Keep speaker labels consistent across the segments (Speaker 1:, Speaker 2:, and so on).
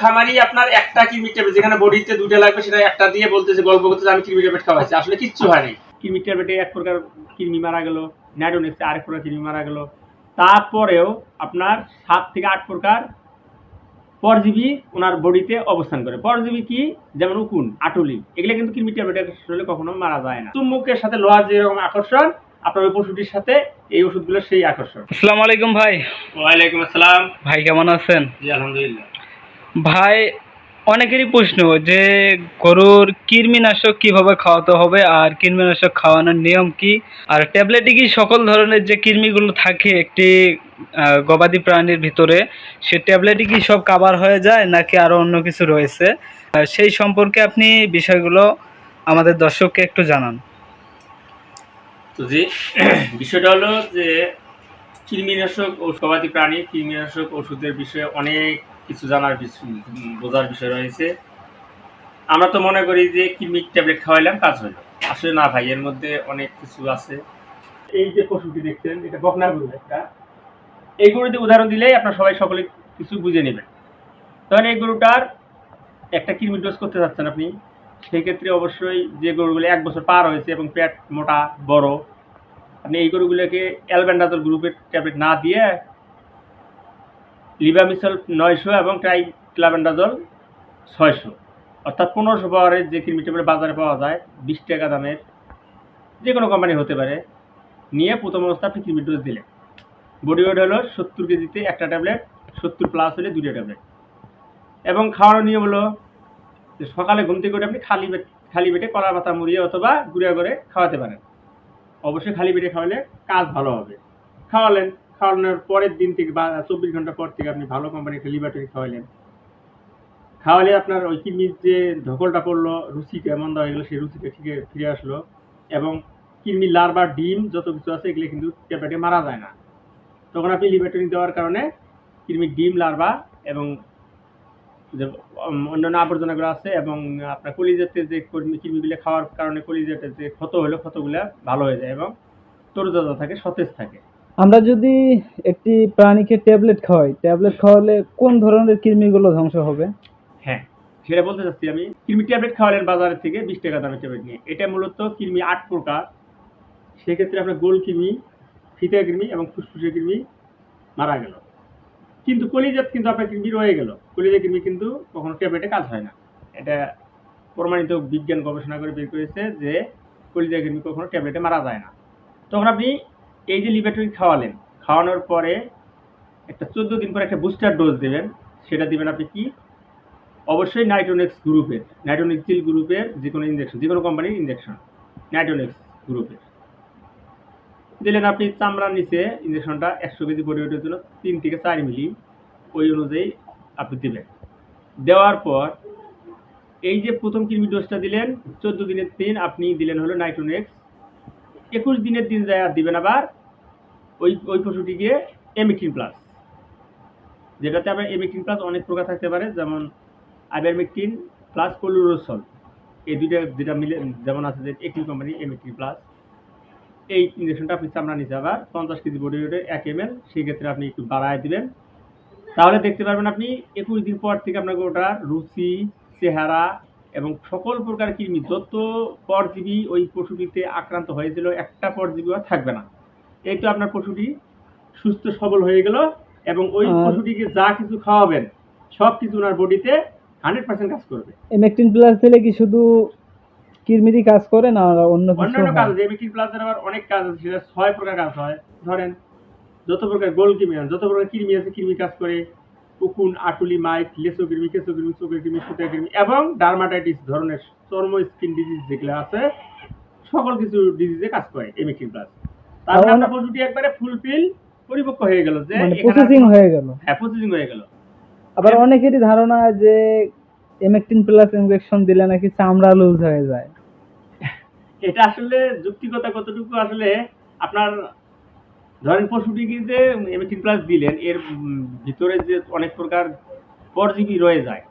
Speaker 1: খামারি আপনার একটা কিডনি ট্যাবলেট যেখানে বডিতে দুটো লাগবে সেটা একটা দিয়ে বলতেছে গল্প করতে আমি কিডনি ট্যাবলেট খাওয়াচ্ছি আসলে কিচ্ছু হয়নি কিডনি ট্যাবলেটে এক প্রকার কিডনি মারা গেল নাইডোনেক্সে আরেক প্রকার কিডনি মারা গেল। তারপরেও আপনার সাত থেকে আট প্রকার পরজীবী ওনার বডিতে অবস্থান করে। পরজীবী কি? যেমন উকুন আটুলি এগুলো কিন্তু কিডনি ট্যাবলেট আসলে কখনো মারা যায় না। চুম্বকের সাথে লোহার যেরকম আকর্ষণ আপনার ওই পশুটির সাথে এই ওষুধগুলোর সেই আকর্ষণ।
Speaker 2: আসসালামু আলাইকুম ভাই।
Speaker 1: ওয়ালাইকুম আসসালাম।
Speaker 2: ভাই কেমন আছেন?
Speaker 1: জি আলহামদুলিল্লাহ।
Speaker 2: ভাই, অনেকেরই প্রশ্ন যে গরুর কৃমিনাশক কীভাবে খাওয়াতে হবে আর কৃমিনাশক খাওয়ানোর নিয়ম কি? আর ট্যাবলেটে কি সকল ধরনের যে কৃমিগুলো থাকে একটি গবাদি প্রাণীর ভিতরে, সে ট্যাবলেটে কি সব কাবার হয়ে যায় নাকি আরও অন্য কিছু রয়েছে? সেই সম্পর্কে আপনি বিষয়গুলো আমাদের দর্শককে একটু জানান।
Speaker 1: বিষয়টা হলো যে কৃমিনাশক ও গবাদি প্রাণী কৃমিনাশক ওষুধের বিষয়ে অনেক কিছু জানার বিষয় বোঝার বিষয় রয়েছে। আমরা তো মনে করি যে কৃমি ট্যাবলেট খাওয়াইলাম কাজ হলো আসলে না ভাই এর মধ্যে অনেক কিছু আছে। এই যে পশুটি দেখছেন এটা বকনা গরু একটা। এই গরুতে উদাহরণ দিলেই আপনার সবাই সকলে কিছু বুঝে নেবেন। তখন এই গরুটার একটা কৃমি ডোজ করতে চাচ্ছেন আপনি। সেই ক্ষেত্রে অবশ্যই যে গরুগুলো এক বছর পার হয়েছে এবং পেট মোটা বড় আপনি এই গরুগুলোকে অ্যালবেন্ডাজল গ্রুপের ট্যাবলেট না দিয়ে লিবামিসল নয়শো এবং ট্রাই ক্লাবেন্ডাজল ছয়শো। অর্থাৎ পনেরোশো পাওয়ারের যে কৃমি ট্যাবলেট বাজারে পাওয়া যায়, বিশ টাকা দামের যে কোনো কোম্পানি হতে পারে। নিয়ে প্রথম অবস্থা আপনি কৃমি ডোজ দিলেন। বডি ওয়েট হলো সত্তর কেজিতে একটা ট্যাবলেট সত্তর প্লাস হলে দুটো ট্যাবলেট এবং খাওয়ানোর নিয়ম হলো যে সকালে ঘুম থেকে উঠে আপনি খালি পেট, খালি পেটে কলা পাতা মুড়িয়ে অথবা গুঁড়া করে খাওয়াতে পারেন। অবশ্যই খালি পেটে খাওয়ালে কাজ ভালো হবে। খাওয়ালেন খাওয়ানোর পরের দিন থেকে বা চব্বিশ ঘণ্টা পর থেকে আপনি ভালো কোম্পানির একটা লিবারটরি খাওয়ালেন খাওয়ালে আপনার ওই কিডনির যে ধকলটা পড়ল, রুচিটা মন্দ হয়ে গেলো, সেই রুচিটা ঠিক ফিরে আসলো এবং কিডনির লার্ভা ডিম যত কিছু আছে এগুলো কিন্তু ট্যাবলেটে মারা যায় না। তখন আপনি লিবারটরি দেওয়ার কারণে কিডনির ডিম লার্ভা এবং যে অন্যান্য আবর্জনাগুলো আছে এবং আপনার কলিজাতে যে কৃমিগুলো খাওয়ার কারণে কলিজাতে যে ক্ষত হলো, ক্ষতগুলো ভালো হয়ে যায় এবং তরুতাজা থাকে, সতেজ থাকে।
Speaker 2: আমরা যদি একটি প্রাণীকে ট্যাবলেট খাওয়াই, ট্যাবলেট খাওয়ালে কোন ধরনের কৃমিগুলো ধ্বংস হবে?
Speaker 1: হ্যাঁ সেটা বলতে চাচ্ছি আমি। কৃমি ট্যাবলেট খাওয়ালেন বাজারের থেকে বিশ টাকা দামের ট্যাবলেট নিয়ে। এটা মূলত কৃমি আট প্রকার। সেক্ষেত্রে আপনার গোল কৃমি, ফিতা কৃমি এবং ফুসফুসে কৃমি মারা গেল। কিন্তু কলিজাত কিন্তু আপনার কৃমি রয়ে গেল। কলিজা কৃমি কিন্তু কখনো ট্যাবলেটে কাজ হয় না। এটা প্রমাণিত বিজ্ঞান গবেষণা করে বের করেছে যে কলিজা কৃমি কখনো ট্যাবলেটে মারা যায় না। তখন আপনি এই যে লিভেটরি খাওয়ালেন, খাওয়ানোর পরে একটা চোদ্দ দিন পরে একটা বুস্টার ডোজ দেবেন, সেটা দিবেন আপনি কি? অবশ্যই নাইট্রোনেক্স গ্রুপের নাইট্রোনিক্সিল গ্রুপের যে কোনো ইঞ্জেকশন যে কোনো কোম্পানির ইঞ্জেকশন নাইট্রোনেক্স গ্রুপের দিলেন আপনি চামড়ার নিচে ইঞ্জেকশনটা একশো কেজি বডি জন্য তিন থেকে চার মিলি ওই অনুযায়ী আপনি দেবেন। দেওয়ার পর এই যে প্রথম কৃমি ডোজটা দিলেন, চোদ্দ দিনের দিন আপনি দিলেন হলো নাইট্রোনেক্স একুশ দিনের দিন যায় আর দিবেন আবার ওই ওই পশুটি গিয়ে এমিক্টিন প্লাস যেটাতে আবার এমিক্টিন প্লাস অনেক প্রকার থাকতে পারে, যেমন আইবারমেকটিন প্লাস কোলুরোসল এই দুইটা যেটা মিলে, যেমন আছে যে একটি কোম্পানি এমিক্টিন প্লাস এই ইঞ্জেকশনটা আপনি চামড়া নিচে আবার পঞ্চাশ কেজি বডি ওয়েটে এক এম এল সেই ক্ষেত্রে আপনি একটু বাড়ায় দিবেন। তাহলে দেখতে পারবেন আপনি একুশ দিন পর থেকে আপনাকে ওটার রুচি, চেহারা এবং সকল প্রকার কৃমি, যত পরজীবী ওই পশুটিতে আক্রান্ত হয়েছিল, একটা পরজীবী আর থাকবে না। এই তো আপনার পশুটি সুস্থ সবল হয়ে গেল এবং ওই পশুটিকে যা কিছু খাওয়াবেন সব কিছু ওনার বডিতে হান্ড্রেড পার্সেন্ট কাজ করবে।
Speaker 2: এমেকটিন প্লাস দিলে কি শুধু কৃমিরই কাজ করে না অন্য কিছু
Speaker 1: অন্যান্য কাজ আছে এমিটিন প্লাসের আবার অনেক কাজ আছে সেটা ছয় প্রকার কাজ হয়। ধরেন যত প্রকার গোল কিমি আছে যত প্রকার কৃমি আছে কৃমি কাজ করে উকুন আটুলি মাইট লেসো কৃমি কেসো কৃমি চোখের কৃমি সুতা কৃমি এবং ডার্মাটাইটিস ধরনের চর্ম স্কিন ডিজিজ যেগুলো আছে সকল কিছু ডিজিজে কাজ করে এমিটিন প্লাস তারপরে আপনার পশুটি একবারে ফুলফিল পরিপক্ক হয়ে গেল যে
Speaker 2: মানে প্রসেসিং হয়ে গেল।
Speaker 1: হ্যাঁ প্রসেসিং হয়ে গেল।
Speaker 2: আবার অনেকেরই ধারণা যে এমেকটিন প্লাস ইনজেকশন দিলে নাকি চামড়া লুজ হয়ে যায়।
Speaker 1: এটা আসলে যুক্তিগত কতটুকু আসলে আপনার ধরেন পশুটিকে যে এমিটিন প্লাস দিলেন এর ভিতরে যে অনেক প্রকার পরজীবী রয়ে যায়।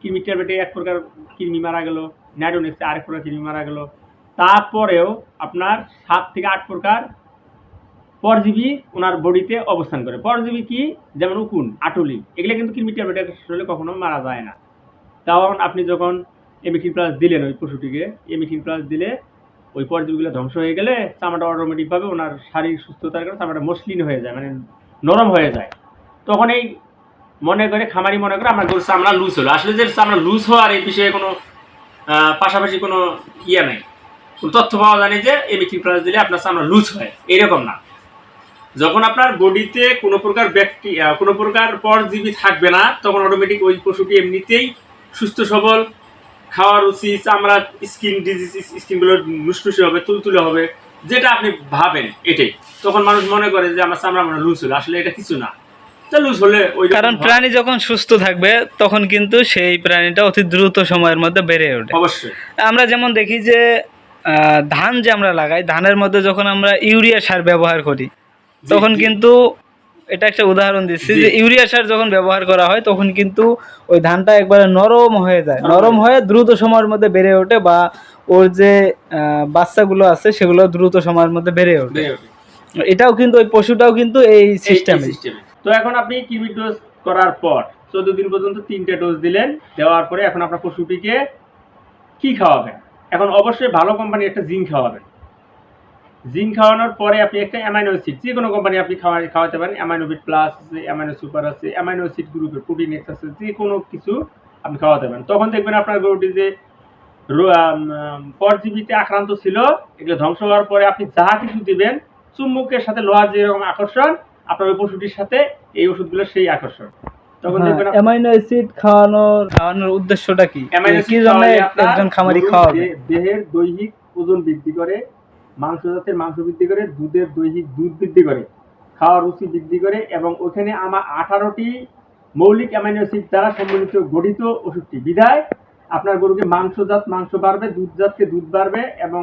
Speaker 1: কৃমি ট্যাবলেটে এক প্রকার কৃমি মারা গেল নাইডোনেক্সে আরেক প্রকার কৃমি মারা গেল। তারপরেও আপনার সাত থেকে আট প্রকার পরজীবী ওনার বডিতে অবস্থান করে। পরজীবী কি? যেমন উকুন, আটুলি, এগুলো কিন্তু কৃমি ট্যাবলেট কখনো মারা যায় না। কারণ আপনি যখন এমিথিন প্লাস দিলেন ওই পশুটিকে এমিথিন প্লাস দিলে ওই পরজীবীগুলো ধ্বংস হয়ে গেলে চামড়াটা অটোমেটিকভাবে ওনার শারীরিক সুস্থতার কারণে চামড়াটা মসলিন হয়ে যায় মানে নরম হয়ে যায়। তখন এই মনে করে, খামারি মনে করে আমার গরুর চামড়া লুজ হলো। আসলে যে চামড়া লুজ হওয়ার এই বিষয়ে কোনো পাশাপাশি কোনো ইয়ে নাই। তথ্য পাওয়া যায় না যে এমিথিন প্লাস দিলে আপনার চামড়া লুজ হয়। এরকম না। যখন আপনার বডিতে কোনো প্রকার ব্যক্তি কোনো প্রকার পরজীবী থাকবে না তখন অটোমেটিক ওই পশুটি এমনিতেই সুস্থ সবল খাওয়ার রুচি চামড়া স্কিন ডিজিজ স্কিনগুলো নুসনুসে হবে তুলতুলে হবে যেটা আপনি ভাবেন এটাই। তখন মানুষ মনে করে যে আমার চামড়া মনে লুজ হলো আসলে এটা কিছু না।
Speaker 2: কারণ প্রাণী যখন সুস্থ থাকবে তখন কিন্তু সেই প্রাণীটা অতি দ্রুত সময়ের মধ্যে বেড়ে ওঠে।
Speaker 1: অবশ্যই।
Speaker 2: আমরা যেমন দেখি যে ধান যে আমরা লাগাই ধানের মধ্যে যখন আমরা ইউরিয়া সার ব্যবহার করি তখন কিন্তু এটা একটা উদাহরণ দিচ্ছি যে ইউরিয়া সার যখন ব্যবহার করা হয় তখন কিন্তু ওই ধানটা একবারে নরম হয়ে যায়।
Speaker 1: নরম হয়ে
Speaker 2: দ্রুত সময়ের মধ্যে বেড়ে ওঠে বা ওর যে বাচ্চাগুলো আছে সেগুলো দ্রুত সময়ের মধ্যে বেড়ে ওঠে। এটাও কিন্তু ওই পশুটাও কিন্তু এই সিস্টেমে।
Speaker 1: তো এখন আপনি কিমি ডোজ করার পর চোদ্দ দিন পর্যন্ত তিনটে ডোজ দিলেন দেওয়ার পরে এখন আপনার পশুটিকে কি খাওয়াবেন? এখন অবশ্যই ভালো কোম্পানি একটা জিঙ্ক খাওয়াবেন। জিঙ্ক খাওয়ানোর পরে আপনি একটা অ্যামাইনো অ্যাসিড যে কোনো কোম্পানি আপনি খাওয়া খাওয়াতে পারেন। অ্যামাইনোভিট প্লাস আছে অ্যামাইনো সুপার আছে অ্যামাইনো অ্যাসিড গ্রুপের প্রোটিন এক্স আছে যে কোনো কিছু আপনি খাওয়াতে পারেন। তখন দেখবেন আপনার গরুটি যে পরজীবীতে আক্রান্ত ছিল এগুলো ধ্বংস হওয়ার পরে আপনি যাহা কিছু দিবেন চুম্বকের সাথে লোহার যেরকম আকর্ষণ আপনার ওই পশুটির সাথে এই ওষুধগুলো সেই আকর্ষণ। তখন দেখবেন আপনি-
Speaker 2: অ্যামাইনো অ্যাসিড খাওয়ানোর খাওয়ানোর উদ্দেশ্যটা কি? কি জন্য একজন খামারি খাওয়াবে?
Speaker 1: দেহের দৈহিক ওজন বৃদ্ধি করে মাংস জাতের মাংস বৃদ্ধি করে, দুধের দৈহিক দুধ বৃদ্ধি করে, খাওয়ার রুচি বৃদ্ধি করে এবং ওখানে আমার আঠারোটি মৌলিক অ্যামাইনো অ্যাসিড দ্বারা সম্মিলিত গঠিত ওষুধটি। বিধায় আপনার গরুকে মাংসজাত, মাংস বাড়বে, দুধজাতকে দুধ বাড়বে এবং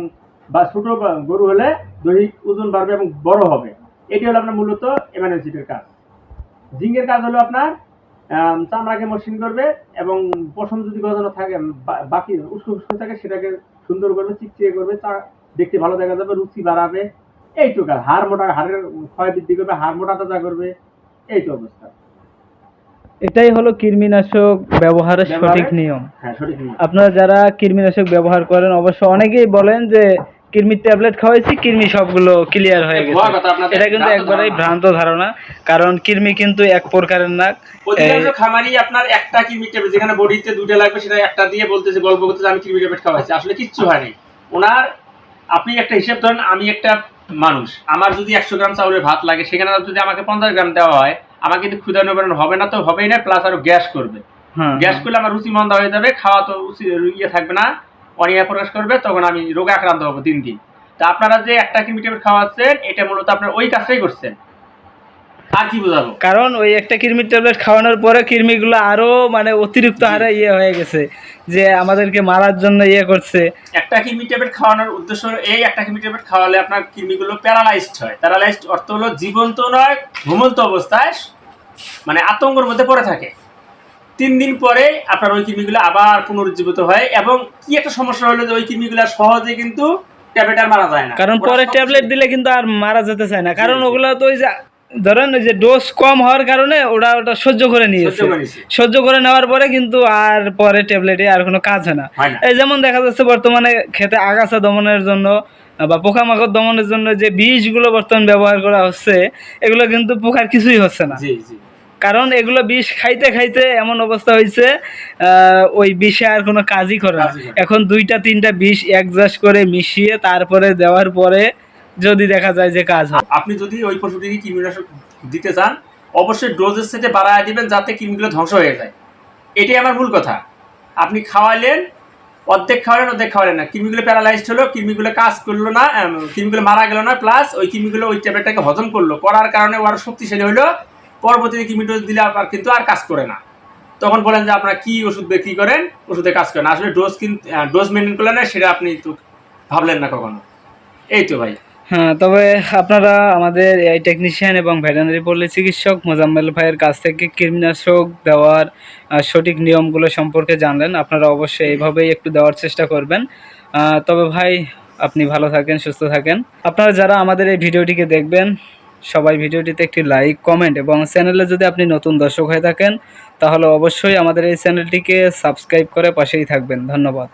Speaker 1: বা ছোট গরু হলে দৈহিক ওজন বাড়বে এবং বড় হবে। এটি হলো আপনার মূলত অ্যামাইনো অ্যাসিডের কাজ। জিঙ্কের কাজ হলো আপনার চামড়াকে মসৃণ করবে এবং পশম যদি গজানো থাকে বাকি উস্কো উস্কো থাকে, সেটাকে সুন্দর করবে, চিকচিকে করবে দেখতে ভালো দেখা যাবে রুচি বাড়াবে। এই তো কাজ হাড় মোটা হাড়ের ক্ষয় বৃদ্ধি করবে হাড় মোটা তাজা করবে। এই তো অবস্থা।
Speaker 2: এটাই হলো কৃমিনাশক ব্যবহারের সঠিক নিয়ম।
Speaker 1: হ্যাঁ সঠিক নিয়ম।
Speaker 2: আপনারা যারা কৃমিনাশক ব্যবহার করেন অবশ্য অনেকেই বলেন যে কৃমির ট্যাবলেট খাওয়াইছি কৃমি সবগুলো ক্লিয়ার হয়ে গেছে। এটা কিন্তু একবারেই ভ্রান্ত ধারণা কারণ কৃমি কিন্তু এক প্রকারের না
Speaker 1: খামারি আপনার একটা কিডনি ট্যাবলেট যেখানে বডিতে দুটো লাগবে সেটা একটা দিয়ে বলতেছে গল্প করতেছে আমি কিডনি ট্যাবলেট খাওয়াইছি। আসলে কিচ্ছু হয়নি ওনার আপনি একটা হিসাব ধরেন আমি একটা মানুষ আমার যদি একশো গ্রাম চাউলের ভাত লাগে সেখানে যদি আমাকে পঞ্চাশ গ্রাম দেওয়া হয় আমার কিন্তু ক্ষুদা নিবারণ হবে না তো হবেই না প্লাস আরও গ্যাস করবে।
Speaker 2: হ্যাঁ,
Speaker 1: গ্যাস করলে আমার রুচি মন্দা হয়ে যাবে খাওয়া তো ইয়ে থাকবে না অনিয়া প্রকাশ করবে তখন আমি রোগে আক্রান্ত হব দিন দিন। তা আপনারা যে একটা কিমি ট্যাবলেট খাওয়াচ্ছেন এটা মূলত আপনার ওই কাজটাই করছেন। আর কি বোঝাবো?
Speaker 2: কারণ ওই একটা কৃমির ট্যাবলেট খাওয়ানোর পরে কৃমিগুলো আরও মানে অতিরিক্ত হারে ইয়ে হয়ে গেছে যে আমাদেরকে মারার জন্য ইয়ে করছে।
Speaker 1: একটা কিডনি ট্যাবলেট খাওয়ানোর উদ্দেশ্য হলো এই একটা কিডনি ট্যাবলেট খাওয়ালে আপনার কিডনিগুলো প্যারালাইজড হয়। প্যারালাইজড অর্থ হলো জীবন্ত নয় ঘুমন্ত অবস্থায় মানে আতঙ্কের মধ্যে পড়ে থাকে। তিন দিন পরে আপনার ওই কিডনিগুলো আবার পুনরুজ্জীবিত হয় এবং কি একটা সমস্যা হলো যে ওই কিডনিগুলো সহজে কিন্তু ট্যাবলেট আর মারা যায় না।
Speaker 2: কারণ পরে ট্যাবলেট দিলে কিন্তু আর মারা যেতে চায় না। কারণ ওগুলো তো ওই যে ধরেন ওই যে ডোজ কম হওয়ার কারণে ওরা ওটা সহ্য করে নিয়েছে।
Speaker 1: সহ্য করে
Speaker 2: নেওয়ার পরে কিন্তু আর পরে ট্যাবলেটে আর কোনো কাজ হয় না। এই যেমন দেখা যাচ্ছে বর্তমানে খেতে আগাছা দমনের জন্য বা পোকামাকড় দমনের জন্য যে বীজগুলো বর্তমান ব্যবহার করা হচ্ছে এগুলো কিন্তু পোকার কিছুই হচ্ছে না। কারণ এগুলো বিষ খাইতে খাইতে এমন অবস্থা হয়েছে আহ, ওই বিষে আর কোনো কাজই করে না। এখন দুইটা তিনটা বিষ একজাস্ট করে মিশিয়ে তারপরে দেওয়ার পরে যদি দেখা যায় যে কাজ হয়।
Speaker 1: আপনি যদি ওই পশুটিকে কৃমিনাশক দিতে চান, অবশ্যই ডোজের সেটে বাড়ায় দিবেন যাতে কৃমিগুলো ধ্বংস হয়ে যায়। এটাই আমার মূল কথা। আপনি খাওয়ালেন অর্ধেক খাওয়ালেন অর্ধেক খাওয়ালেন না। কৃমিগুলো প্যারালাইজড হলো, কৃমিগুলো কাজ করল না কৃমিগুলো মারা গেল না প্লাস ওই কৃমিগুলো ওই ট্যাবলেটটাকে হজম করল। করার কারণে ওর শক্তিশালী হলো। পরবর্তীতে কৃমি ডোজ দিলে আবার কিন্তু আর কাজ করে না। তখন বলেন যে আপনারা কী ওষুধ বিক্রি করেন? ওষুধে কাজ করেন আসলে ডোজ কিন্তু ডোজ মেনটেন করলেন না, সেটা আপনি তো ভাবলেন না কখনো। এই তো ভাই।
Speaker 2: হ্যাঁ তবে আপনারা আমাদের এই টেকনিশিয়ান এবং ভেটেনারি পল্লী চিকিৎসক মোজাম্মেল ভাইয়ের কাছ থেকে কীটনাশক দেওয়ার সঠিক নিয়মগুলো সম্পর্কে জানলেন। আপনারা অবশ্যই এইভাবেই একটু দেওয়ার চেষ্টা করবেন। তবে ভাই, আপনি ভালো থাকেন, সুস্থ থাকেন। আপনারা যারা আমাদের এই ভিডিওটিকে দেখবেন, সবাই ভিডিওটিতে একটি লাইক কমেন্ট এবং চ্যানেলে যদি আপনি নতুন দর্শক হয়ে থাকেন, তাহলে অবশ্যই আমাদের এই চ্যানেলটিকে সাবস্ক্রাইব করে পাশেই থাকবেন। ধন্যবাদ।